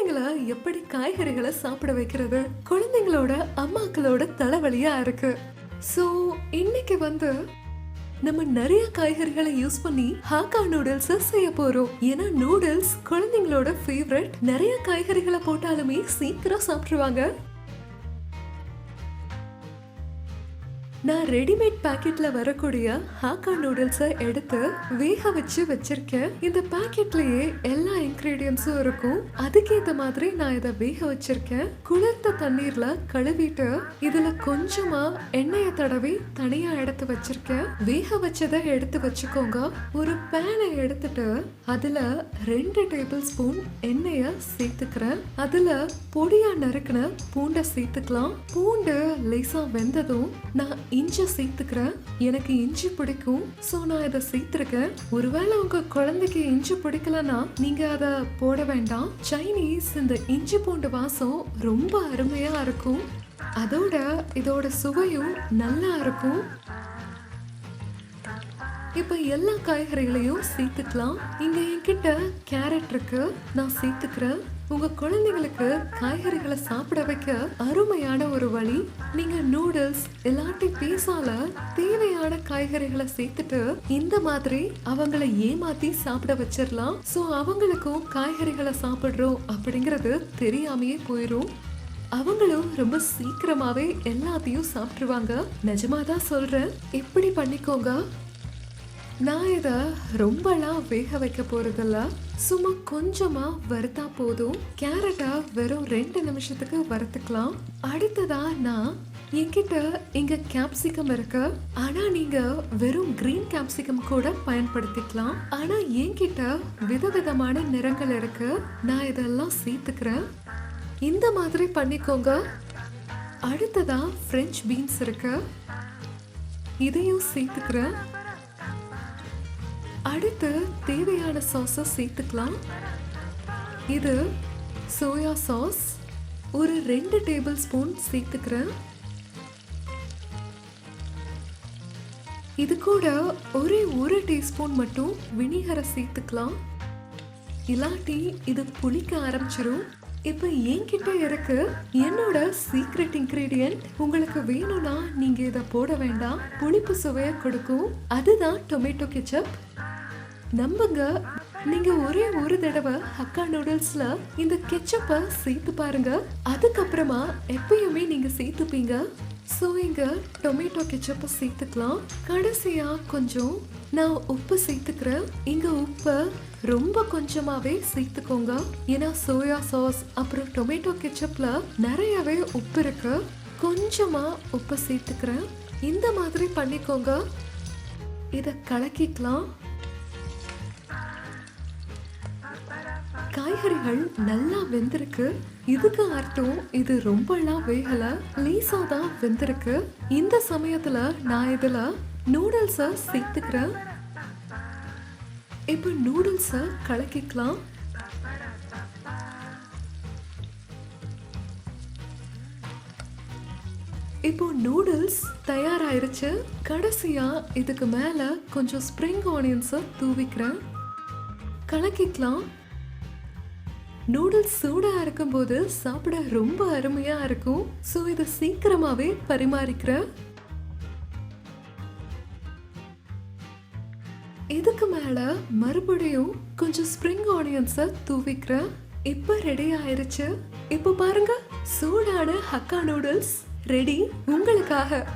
குழந்தைங்கள எப்படி காய்கறிகளை சாப்பிட வைக்கிறது? குழந்தைங்களோட அம்மாக்களோட தலைவலியா இருக்கு. சோ இன்னைக்கு வந்து நம்ம நிறைய காய்கறிகளை யூஸ் பண்ணி ஹாக்கா நூடுல்ஸ் செய்ய போறோம். ஏன்னா நூடுல்ஸ் குழந்தைங்களோட ஃபேவரட் நிறைய காய்கறிகளை போட்டாலுமே சீக்கிரம் சாப்பிட்டுருவாங்க. நான் ரெடிமேட் பாக்கெட்ல வரக்கூடிய ஹாக்கா நூடுல்ஸை எடுத்து வேக வச்சு வச்சிருக்கேன். இந்த பாக்கெட்லயே எல்லா இன்கிரீடியன்ஸும் இருக்கும். அதுக்கேத்த மாதிரி நான் இதை வேக வச்சிருக்கேன். குளிர்ந்த தண்ணீர்ல கழுவிட்டு இதுல கொஞ்சமா எண்ணெயை தடவி தனியா எடுத்து வச்சிருக்கேன். வேக வச்சதை எடுத்து வச்சுக்கோங்க. ஒரு பேனை எடுத்துட்டு அதுல ரெண்டு டேபிள் ஸ்பூன் எண்ணெய சேர்த்துக்கிறேன். அதுல பொடியா நறுக்கின பூண்டை சேர்த்துக்கலாம். பூண்டு லேசா வெந்ததும் நான் இஞ்சி சேர்த்துக்கிறேன். எனக்கு இஞ்சி பிடிக்கும். ஸோ நான் இதை சேர்த்துருக்கேன். ஒருவேளை உங்க குழந்தைக்கு இஞ்சி பிடிக்கலன்னா நீங்க அதை போட வேண்டாம். சைனீஸ் இந்த இஞ்சி பூண்டு வாசம் ரொம்ப அருமையா இருக்கும். அதோட இதோட சுவையும் நல்லா இருக்கும். இப்போ எல்லா காய்கறிகளையும் சேர்த்துக்கலாம். இங்கே என்கிட்ட கேரட் இருக்கு. நான் சேர்த்துக்கிறேன். உங்க குழந்தைங்களுக்கு காய்கறிகளை சாப்பிட வைக்க அருமையான ஒரு வழி. நீங்க நூடுல்ஸ் இல்லாட்டி பீஸால தேவையான காய்கறிகளை சேர்த்துட்டு இந்த மாதிரி அவங்கள ஏமாத்தி சாப்பிட வச்சிடலாம் சோ அவங்களுக்கும் காய்கறிகளை சாப்பிடுறோம் அப்படிங்கறது தெரியாமையே போயிரும். அவங்களும் ரொம்ப சீக்கிரமாவே எல்லாத்தையும் சாப்பிட்டுருவாங்க. நிஜமா தான் சொல்றேன். இப்படி பண்ணிக்கோங்க? நான் இதை ரொம்பலாம் வேக வைக்க போகிறதில்ல சும்மா கொஞ்சமாக வறுத்தா போதும். கேரட்டை வெறும் ரெண்டு நிமிஷத்துக்கு வறுத்துக்கலாம். அடுத்ததா நான் என்கிட்ட இங்க கேப்சிகம் இருக்கு. ஆனா நீங்க வெறும் கிரீன் கேப்சிகம் கூட பயன்படுத்திக்கலாம். ஆனா என்கிட்ட விதவிதமான நிறங்கள் இருக்கு. நான் இதெல்லாம் சேர்த்துக்கிறேன். இந்த மாதிரி பண்ணிக்கோங்க. அடுத்ததா ஃப்ரெஞ்ச் பீன்ஸ் இருக்கு. இதையும் சேர்த்துக்கிறேன். அடுத்து தேவையான சாஸை சேர்த்துக்கலாம். இது சோயா சாஸ் ஒரு ரெண்டு டேபிள் ஸ்பூன் சேர்த்துக்கிறேன். இது கூட ஒரே ஒரு டீஸ்பூன் மட்டும் வினிகரை சேர்த்துக்கலாம். இல்லாட்டி இது புளிக்க ஆரம்பிச்சிடும் இப்போ என்கிட்ட இருக்கு என்னோட சீக்ரெட் இன்கிரீடியன்ட் உங்களுக்கு வேணும்னா நீங்க இதை போட வேண்டாம். புளிப்பு சுவையை கொடுக்கும். அதுதான் டொமேட்டோ கெச்சப் நம்புங்க. நீங்கள் ஒரே ஒரு தடவை ஹக்கா நூடுல்ஸில் இந்த கெச்சப்பை சேர்த்து பாருங்க. அதுக்கப்புறமா எப்பயுமே நீங்கள் சேர்த்துப்பீங்க. ஸோ இங்கே டொமேட்டோ கெச்சப்பை சேர்த்துக்கலாம். கடைசியாக கொஞ்சம் நான் உப்பு சேர்த்துக்கிறேன். இங்கே உப்பை ரொம்ப கொஞ்சமாகவே சேர்த்துக்கோங்க. ஏன்னா சோயா சாஸ் அப்புறம் டொமேட்டோ கெச்சப்பில் நிறையவே உப்பு இருக்கு. கொஞ்சமாக உப்பு சேர்த்துக்கிறேன். இந்த மாதிரி பண்ணிக்கோங்க. இதை கலக்கிக்கலாம். காய்கறிகள் நல்லா வெந்திருக்கு. இதுக்கு அர்த்தம் இது ரொம்பலாம் வேகல லேசா தான் வெந்திருக்கு. இந்த சமயத்துல நான் இதுல நூடுல்ஸ சேர்த்துக்கிறேன். இப்போ நூடுல்ஸ கலக்கிக்கலாம். இப்போ நூடுல்ஸ் தயாராயிருச்சு. கடைசியா இதுக்கு மேல கொஞ்சம் ஸ்ப்ரிங் ஆனியன்ஸை தூவிக்கிறேன். கலக்கிக்கலாம். நூடுல்ஸ் சூடாக இருக்கும்போது சாப்பிட ரொம்ப அருமையாக இருக்கும். ஸோ இதை சீக்கிரமாகவே பரிமாறிக்கிறேன் இதுக்கு மேலே மறுபடியும் கொஞ்சம் ஸ்ப்ரிங் ஆனியன்ஸை தூவிக்கிறேன் இப்போ ரெடி ஆயிருச்சு. இப்போ பாருங்க சூடான ஹக்கா நூடுல்ஸ் ரெடி உங்களுக்காக.